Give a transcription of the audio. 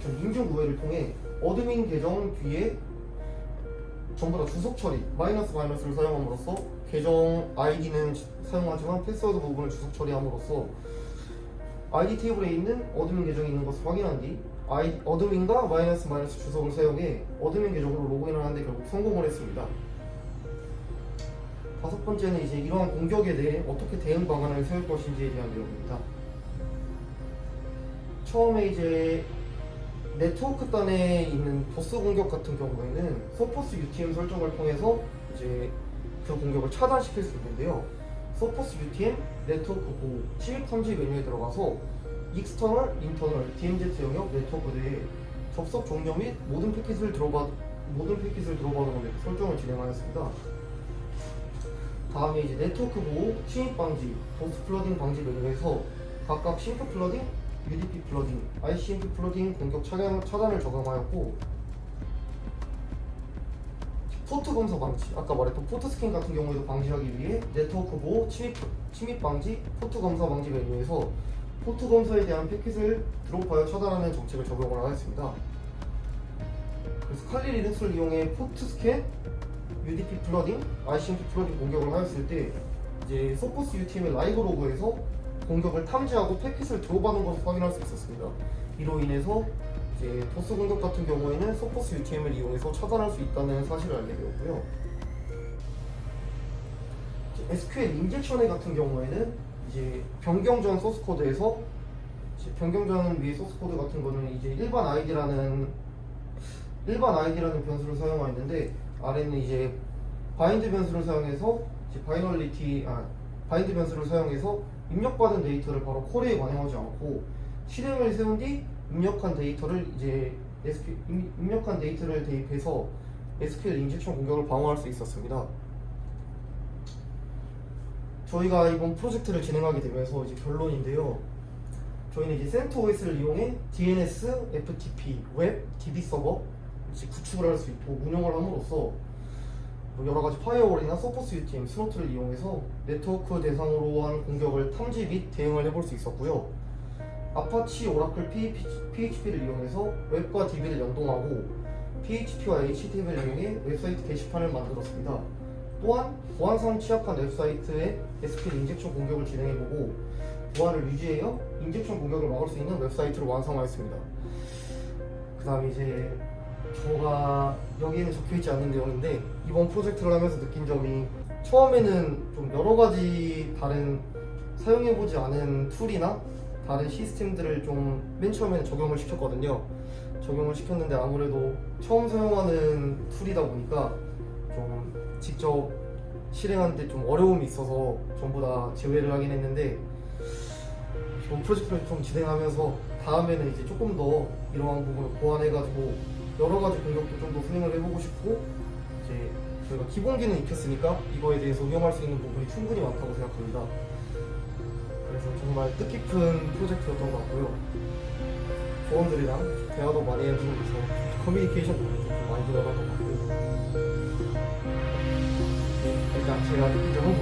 인젝션 인증 구회를 통해 어드민 계정 뒤에 전부 다 주석 처리 마이너스 마이너스를 사용함으로써 계정 아이디는 사용하지만 패스워드 부분을 주석 처리함으로써 아이디 테이블에 있는 어드민 계정이 있는 것을 확인한 뒤 아이, 어드민과 마이너스 마이너스 주석을 사용해 어드민 계정으로 로그인을 하는데 결국 성공을 했습니다. 다섯 번째는 이제 이러한 공격에 대해 어떻게 대응 방안을 세울 것인지에 대한 내용입니다. 처음에 이제 네트워크단에 있는 보스 공격 같은 경우에는 서포스 UTM 설정을 통해서 이제 그 공격을 차단시킬 수 있는데요. 서포스 UTM 네트워크 보호 침입 탐지 메뉴에 들어가서 익스터널, 인터널, DMZ 영역 네트워크 내에 접속 종료 및 모든 패킷을 들어받 모든 패킷을 들어받은 데 설정을 진행하였습니다. 다음에 이제 네트워크 보호, 침입 방지, 보스 플러딩 방지 메뉴에서 각각 심프 플러딩, UDP 플러딩, ICMP 플러딩 공격 차단, 차단을 적용하였고 포트 검사 방지, 아까 말했던 포트 스캔 같은 경우에도 방지하기 위해 네트워크 보호, 침입, 침입 방지, 포트 검사 방지 메뉴에서 포트 검사에 대한 패킷을 드롭하여 차단하는 정책을 적용을 하였습니다. 그래서 칼리 리눅스를 이용해 포트 스캔, UDP 플러딩, ICMP 플러딩 공격을 하였을 때 이제 소포스 UTM의 라이브 로그에서 공격을 탐지하고 패킷을 드롭하는 것을 확인할 수 있었습니다. 이로 인해서 이제 보스 공격 같은 경우에는 소포스 UTM을 이용해서 차단할 수 있다는 사실을 알게 되었고요. SQL 인젝션의 같은 경우에는 이제 변경 전 소스 코드에서 변경 전 위의 소스 코드 같은 거는 이제 일반 아이디라는 일반 아이디라는 변수를 사용하였는데 아래는 이제 바인드 변수를 사용해서 바이널리티 아 바인드 변수를 사용해서 입력받은 데이터를 바로 콜에 반영하지 않고 실행을 세운 뒤 입력한 데이터를 이제 SQL, 입- 입력한 데이터를 대입해서 SQL 인젝션 공격을 방어할 수 있었습니다. 저희가 이번 프로젝트를 진행하게 되면서 이제 결론인데요. 저희는 이제 CentOS를 이용해 DNS, FTP, 웹, DB 서버 구축을 할 수 있고 운영을 함으로써 뭐 여러 가지 파이어월이나 서포스 UTM, 스노트를 이용해서 네트워크 대상으로 한 공격을 탐지 및 대응을 해볼 수 있었고요. 아파치 오라클 PHP를 이용해서 웹과 DB를 연동하고 PHP와 HTML을 이용해 웹사이트 게시판을 만들었습니다. 또한 보안상 취약한 웹사이트에 SQL 인젝션 공격을 진행해보고 보안을 유지하여 인젝션 공격을 막을 수 있는 웹사이트를 완성하였습니다. 그 다음에 이제 저가 여기에는 적혀있지 않는 내용인데 이번 프로젝트를 하면서 느낀 점이 처음에는 좀 여러 가지 다른 사용해보지 않은 툴이나 다른 시스템들을 좀 맨 처음에는 적용을 시켰거든요. 적용을 시켰는데 아무래도 처음 사용하는 툴이다 보니까 좀 직접 실행하는데 좀 어려움이 있어서 전부 다 제외를 하긴 했는데 좀 프로젝트를 좀 진행하면서 다음에는 이제 조금 더 이러한 부분을 보완해가지고 여러 가지 공격도 좀 더 수행을 해보고 싶고 이제 저희가 기본기는 익혔으니까 이거에 대해서 응용할 수 있는 부분이 충분히 많다고 생각합니다. 그래서 정말 뜻깊은 프로젝트였던 것 같고요. 조원들이랑 대화도 많이 해보면서 커뮤니케이션 부분이 좀 많이 들어간 것 같고요. 일단 제가 느낀 점은